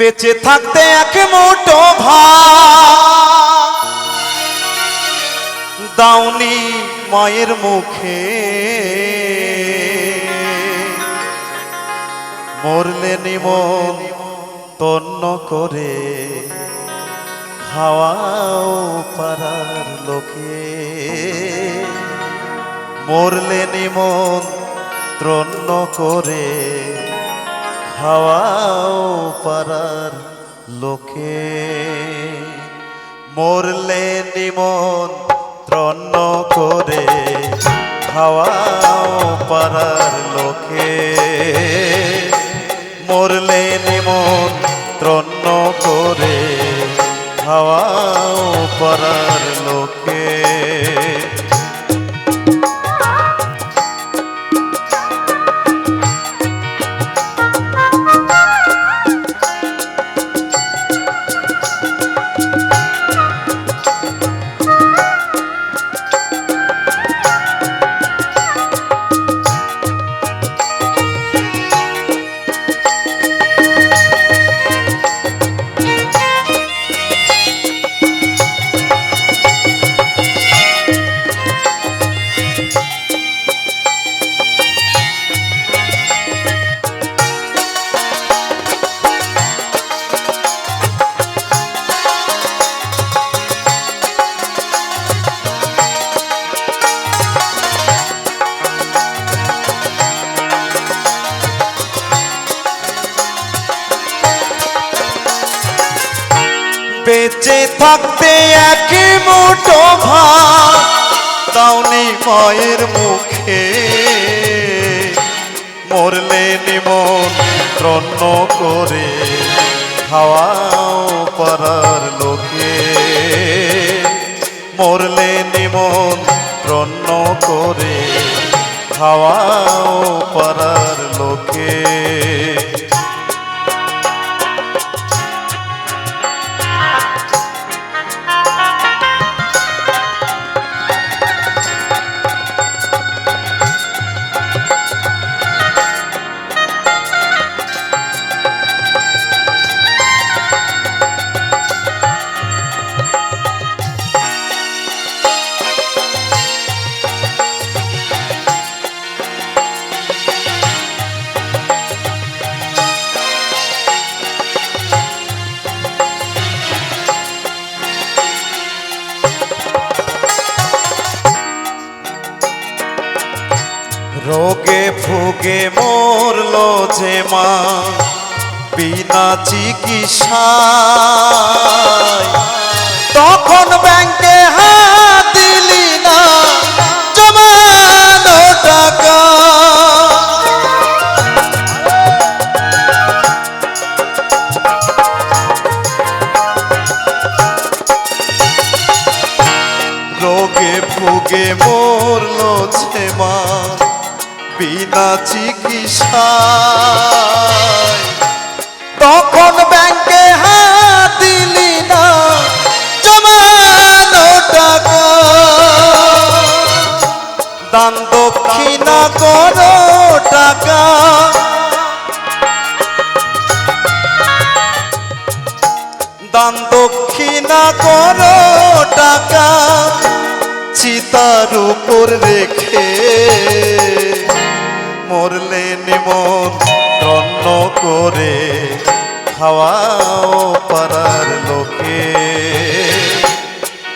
বেঁচে থাকতে এক মোটো ভাত দাউনি মায়ের মুখে। মরলে নিমন তন্ন করে খাওয়াও পাড়ার লোকে। মরলে নিমন ত্রন্ন করে খাওয়াও পাড়ার লোকে। মরলে নিমন ত্রন্ন করে খাওয়াও পাড়ার লোকে। মরলে নিমন ত্রন্ন করে খাওয়াও পাড়ার বেঁচে থাকতে এক মুঠো ভাত। দাউনি মায়ের মুখে। মরলে নিমন ত্রন্ন করে খাওয়াও পাড়ার লোকে। মরলে নিমন ত্রন্ন করে খাওয়াও পাড়ার লোকে। ভোগে মরলো যে মা বিনা চিকিৎসা তখন ব্যাংকে হাত দিলি বিনা চিকিৎসায়। তখন ব্যাংকে হাত দিলি না, জমানো টাকা। দান দক্ষিণা করো টাকা। দান দক্ষিণা করো টাকা। চিতার উপর রেখে মরলে নিমন তন্ন করে খাওয়াও পারার লোকে।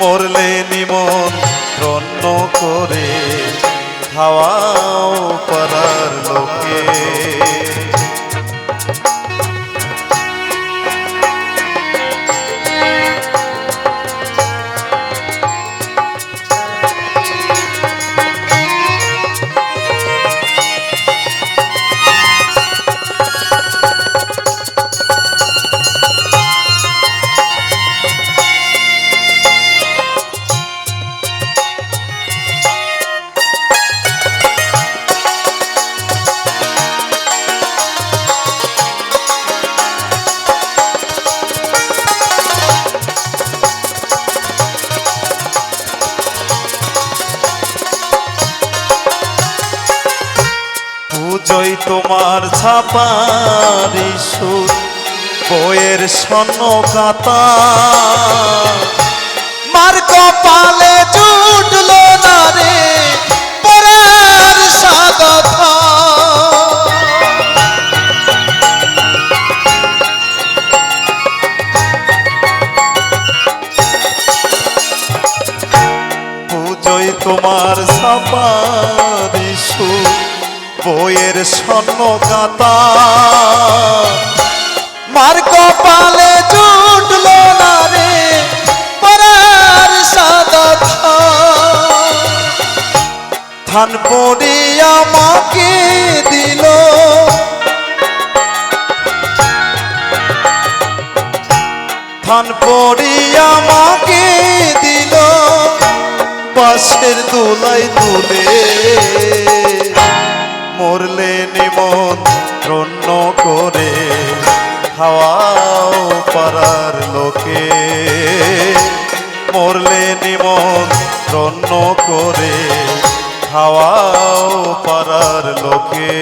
মরলে নিমন তন্ন করে খাওয়াও তোমার ছাপারি সুর বইয়ের কাতা মার কপালে জুটল না রে পরার তোমার সাপারিসু বইয়ের স্বর্ণ কাতা মার কপালে জুটল না রে, পরার সাদা থান পড়ি আমাকে দিল। থান পড়ি আমাকে দিল। পাশের দুলাই তুলে।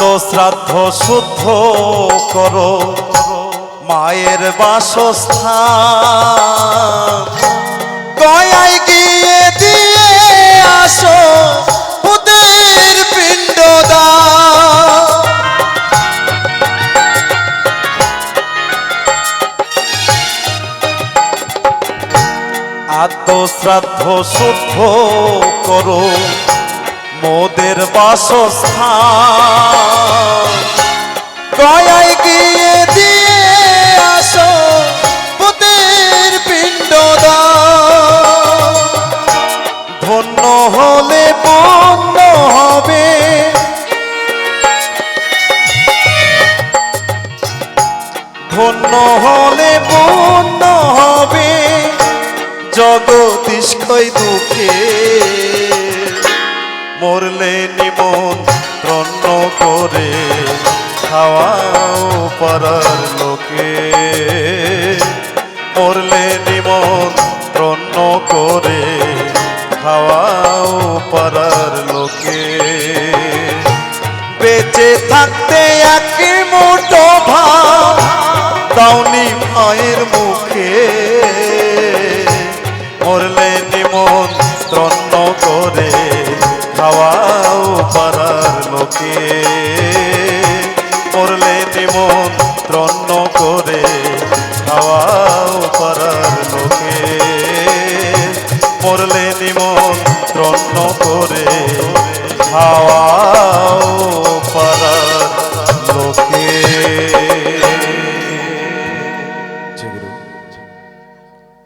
আত্মশ্রাদ্ধ শুদ্ধ করো। মায়ের বাসস্থান। গয়ায় গিয়ে দিয়ে আসো আত্মশ্রাদ্ধ শুদ্ধ করো। মোদের বাসস্থান। ধন্য হলে পূর্ণ হবে। জগদীশক্ষয় দুঃখে মরলে নিমন্ত্রণ করে খাওয়াও পাড়ার মায়ের মুখে। মরলে নিমন্ত্রণ করে খাওয়াও পারার লোকে।